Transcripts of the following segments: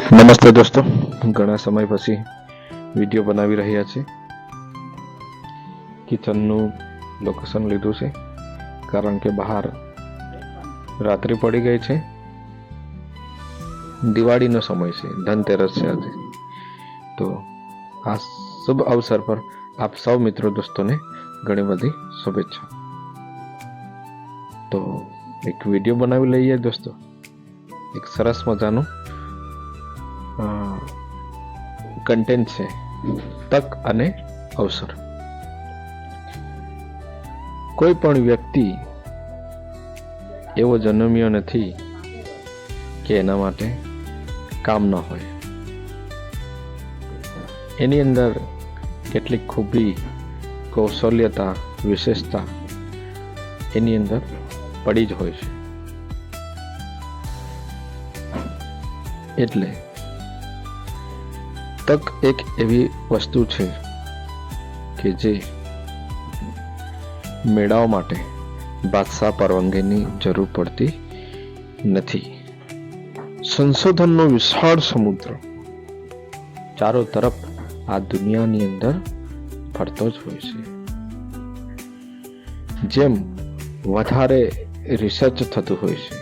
નમસ્તે દોસ્તો. ઘણા સમય પછી વીડિયો બનાવી રહ્યા છે કિચનનું લોકેશન લીધું છે. કારણ કે બહાર રાત્રિ પડી ગઈ છે. દિવાળીનો સમય છે. ધનતેરસ છે આજે. તો આ શુભ અવસર પર આપ સૌ મિત્રો દોસ્તોને ઘણી બધી શુભેચ્છા તો એક વીડિયો બનાવી લઈએ દોસ્તો. એક સરસ મજાનું કન્ટેન્ટ છે, તક અને અવસર. કોઈ પણ વ્યક્તિ એવો જન્મ્યો નથી કે એના માટે કામ ન હોય. એની અંદર કેટલીક ખૂબી, કૌશલ્યતા, વિશેષતા એની અંદર પડી જ હોય છે. એટલે તક એક એવી વસ્તુ છે કે જે મેળાઓ માટે બાદશાહ પરવાનગીની જરૂર પડતી નથી. સંશોધનનો વિશાળ સમુદ્ર ચારો તરફ આ દુનિયાની અંદર ફરતો જ હોય છે. જેમ વધારે રિસર્ચ થતું હોય છે,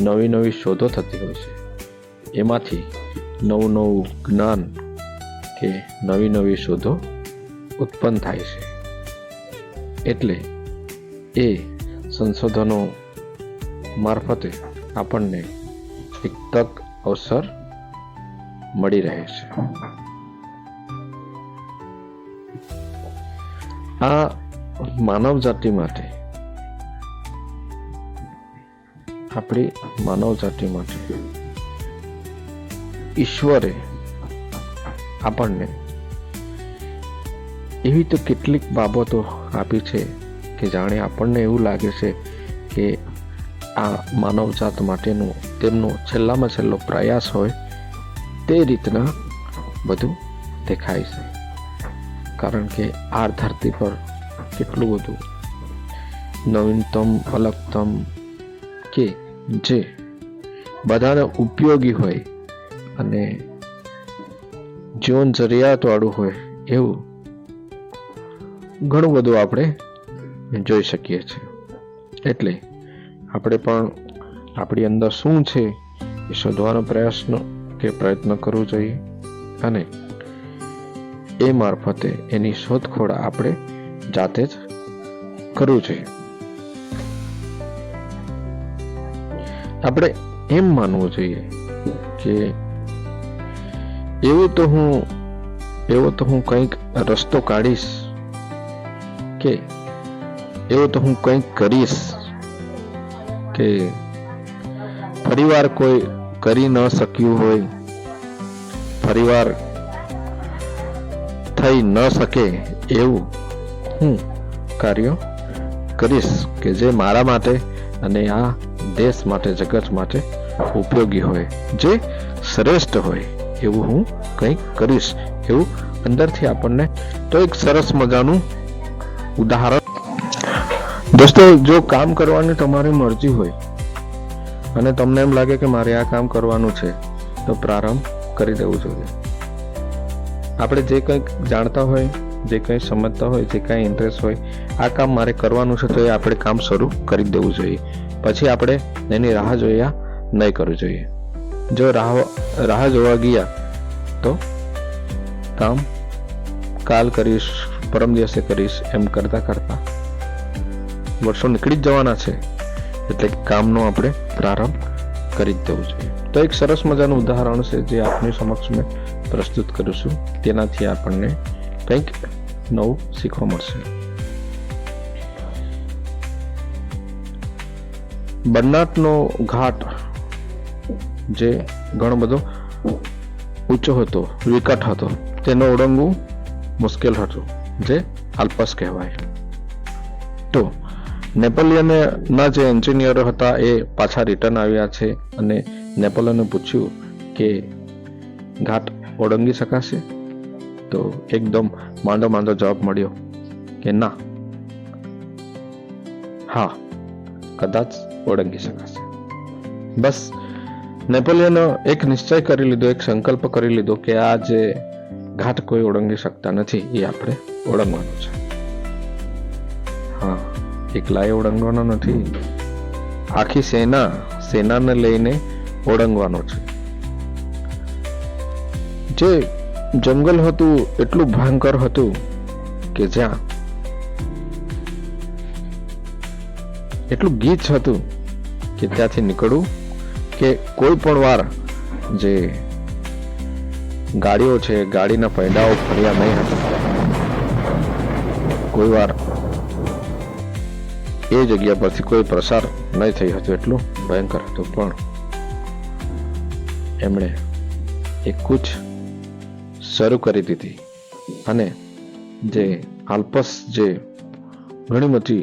નવી નવી શોધો થતી હોય છે, એમાંથી નવું નવું જ્ઞાન કે નવી નવી શોધો ઉત્પન્ન થાય છે. એટલે એ સંશોધનો મારફતે આપણને એક તક, અવસર મળી રહે છે. આ માનવ જાતિ માટે, આપણી માનવ જાતિ માટે ઈશ્વરે આપણને એવી તો કેટલીક બાબતો આપી છે કે જાણે આપણને એવું લાગે છે કે આ માનવજાત માટેનો તેમનો છેલ્લામાં છેલ્લો પ્રયાસ હોય તે રીતના બધું દેખાય છે. કારણ કે આ ધરતી પર કેટલું બધું નવીનતમ, અલગતમ કે જે બધાને ઉપયોગી હોય અને જીવન જરૂરિયાતવાળું હોય એવું ઘણું બધું આપણે જોઈ શકીએ છીએ. એટલે આપણે પણ આપણી અંદર શું છે એ શોધવાનો પ્રયાસનો કે પ્રયત્ન કરવો જોઈએ અને એ મારફતે એની શોધખોળ આપણે જાતે જ કરવું જોઈએ. આપણે એમ માનવું જોઈએ કે એવું તો હું, એવો તો હું કંઈક રસ્તો કાઢીશ કે એવો તો હું કંઈક કરીશ કે ફરીવાર કોઈ કરી ન શક્યું હોય ફરીવાર થઈ ન શકે એવું હું કાર્ય કરીશ કે જે મારા માટે અને આ દેશ માટે, જગત માટે ઉપયોગી હોય, જે શ્રેષ્ઠ હોય. એવું હું કંઈક કરીશ એવું અંદરથી આપણને તો એક સરસ મજાનું ઉદાહરણ. દોસ્તો, જો કામ કરવાની તમારી મરજી હોય અને તમને એમ લાગે કે મારે આ કામ કરવાનું છે, તો પ્રારંભ કરી દેવું જોઈએ. આપણે જે કંઈક જાણતા હોય, જે કંઈ સમજતા હોય, જે કાંઈ ઇન્ટરેસ્ટ હોય, આ કામ મારે કરવાનું છે તો એ આપણે કામ શરૂ કરી દેવું જોઈએ. પછી આપણે એની રાહ જોયા નહીં કરવું જોઈએ. જો રાહ રાહ જોવા ગયા, તો કામ કાલ કરીશ, પરમ દિવસે કરીશ એમ કરતા કરતા વર્ષો નીકળી જ જવાના છે. એટલે કામનો આપણે પ્રારંભ કરી જ દેવું જોઈએ. તો એક સરસ મજાનું ઉદાહરણ છે જે આપની સમક્ષ મેં પ્રસ્તુત કરું છું. તેનાથી આપણને કંઈક નવું શીખવા મળશે. બન્નાટનો ઘાટ જે ઘણો બધો ઊંચો હતો, વિકટ હતો, તેનો ઓળંગવું મુશ્કેલ હતું, જે આલ્પસ કહેવાય. તો નેપોલિયનના જે એન્જિનિયરો હતા, એ પાછા રિટર્ન આવ્યા છે અને નેપોલિયને પૂછ્યું કે ઘાટ ઓળંગી શકાશે? તો એકદમ માંડો માંડો જવાબ મળ્યો કે ના. હા, કદાચ ઓળંગી શકાશે. બસ નેપોલિયન એક નિશ્ચય કરી લીધો, એક સંકલ્પ કરી લીધો કે આ જે ઘાટ કોઈ ઓળંગી શકતા નથી, એ આપણે ઓળંગવાનો છે. હા, એકલાએ ઓળંગવાનો નથી. આખી સેના, સેનાને લઈને ઓળંગવાનો છે. જે જંગલ હતું, એટલું ભયંકર હતું કે જ્યાં એટલું ગીચ હતું કે ત્યાંથી નીકળવું કે કોઈ પણ વાર જે ગાડીઓ છે, ગાડીના પૈડાઓ ફર્યા નહીં હતા. કોઈ વાર એ જગ્યા પરથી કોઈ પ્રસાર નહીં થઈ હતો એટલું ભયંકર હતું. પણ એમણે એક કૂચ શરૂ કરી દીધી અને જે આલ્પસ જે ઘણી મોટી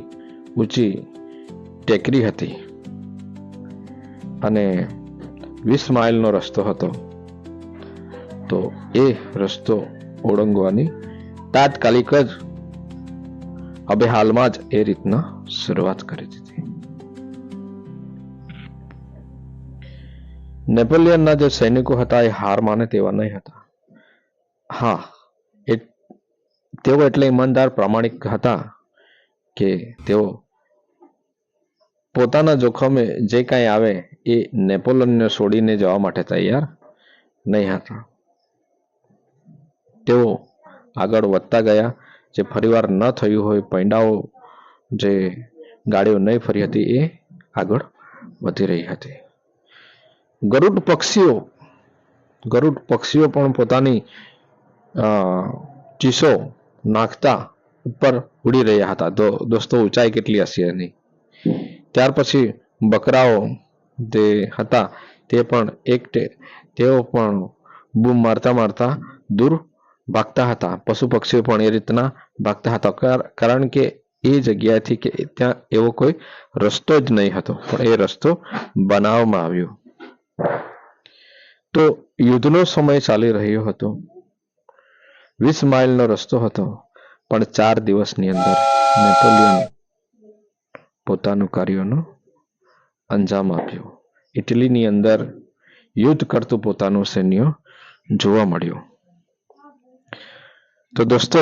ઊંચી ટેકરી હતી અને વીસ માઇલનો રસ્તો હતો. તો એ રસ્તો ઓળંગવાની તાત્કાલિક જ હવે હાલમાં જ એ રીતના શરૂઆત કરી દીધી. નેપોલિયનના જે સૈનિકો હતા એ હાર માને તેવા નહીં હતા. હા, એ તેઓ એટલે ઈમાનદાર, પ્રામાણિક હતા કે તેઓ પોતાના જોખમે જે કાંઈ આવે એ નેપોલિયનને છોડીને જવા માટે તૈયાર નહીં હતા. તેઓ આગળ વધતા ગયા. જે ફરીવાર ન થયું હોય, પૈંડાઓ જે ગાડીઓ નહીં ફરી હતી એ આગળ વધી રહી હતી. ગરુડ પક્ષીઓ ગરુડ પક્ષીઓ પણ પોતાની ચીસો નાખતા ઉપર ઉડી રહ્યા હતા. તો દોસ્તો, ઊંચાઈ કેટલી હશે એની? ત્યાર પછી બકરાઓ જે હતા તે પણ એકટે તેઓ પણ બૂમ મારતા મારતા દૂર ભાગતા હતા. પશુ પક્ષીઓ પણ એ રીતના ભાગતા હતા. કારણ કે એ જગ્યાથી કે ત્યાં એવો કોઈ રસ્તો જ નહીં હતો. પણ એ રસ્તો બનાવવામાં આવ્યો. તો યુદ્ધનો સમય ચાલી રહ્યો હતો. વીસ માઇલનો રસ્તો હતો. પણ ચાર દિવસની અંદર નેપોલિયન પોતાનું કાર્યનો અંજામ આપ્યો. ઇટલીની અંદર યુદ્ધ કરતું પોતાનું સૈન્ય જોવા મળ્યું. તો દોસ્તો,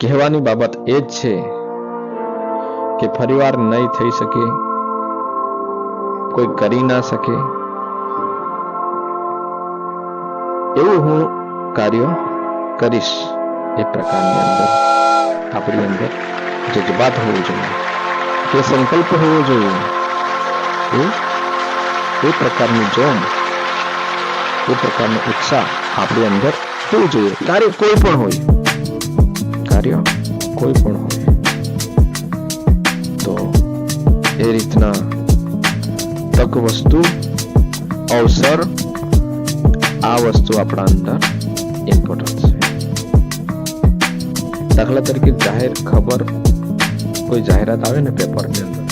કહેવાની બાબત એ જ છે કે ફરીવાર નહીં થઈ શકે, કોઈ કરી ના શકે. એવું હું કાર્ય કરીશ એ પ્રકારની અંદર, આપણી અંદર. જજબાત હોવો જોઈએ. કે સંકલ્પ હોવો જોઈએ એ એ પ્રકારનું જોમ, એ પ્રકારનો ઉત્સાહ આપણી અંદર હોવો જોઈએ. કાર્ય કોઈ પણ હોય, કાર્ય કોઈ પણ હોય, તો એ રીતના તક વસ્તુ, અવસર, આ વસ્તુ આપણા અંદર ઇમ્પોર્ટન્ટ છે. દાખલા તરીકે જાહેર ખબર કોઈ જાહેરાત આવે ને પેપરની અંદર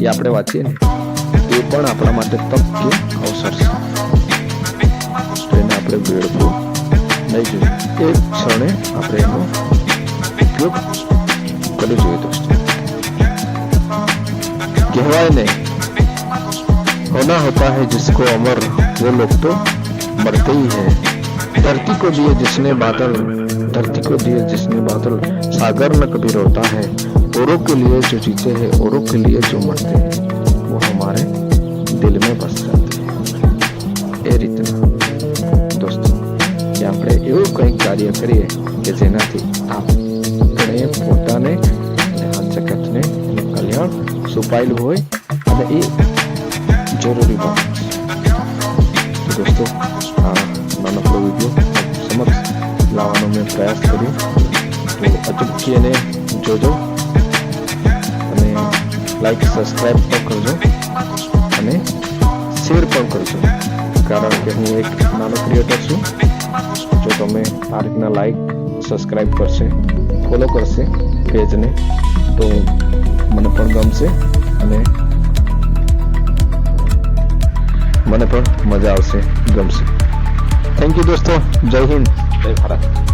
એ આપણે વાંચીએ ને એ પણ આપણા માટે તક કે અવસર છે તો એને આપણે વેડવું નહીં જોઈએ એ ક્ષણે આપણે એનો ઉપયોગ કરવો જોઈએ દોસ્તો કહેવાય ને होना होता है जिसको अमर वो लोग तो मरते ही हैं धरती को दिए जिसने बादल धरती को दिए जिसने बादल सागर न कभी रोता है औरों के लिए जो जीते हैं औरों के लिए जो मरते हैं वो हमारे दिल में बस जाते हैं એ રીતના દોસ્તો કે આપણે એવું કંઈક કાર્ય કરીએ કે જેનાથી આપણે પોતાને અને આ જગતને એનું કલ્યાણ છુપાયેલું હોય અને એ જરૂરી બાબત છે તો દોસ્તો આ નાનકડો વિડીયો સમક્ષ લાવવાનો મેં પ્રયાસ કર્યો તો અચૂકથી એને જોજો અને લાઈક સબસ્ક્રાઈબ પણ કરજો. અને શેર પણ કરજો. કારણ કે હું એક નાનો ક્રિએટર છું. જો તમે આ રીતના લાઈક સબસ્ક્રાઈબ કરશે ફોલો કરશે પેજને તો મને પણ ગમશે અને મને પણ મજા આવશે, ગમશે. થેન્ક યુ દોસ્તો. જય હિન્દ. જય ભારત.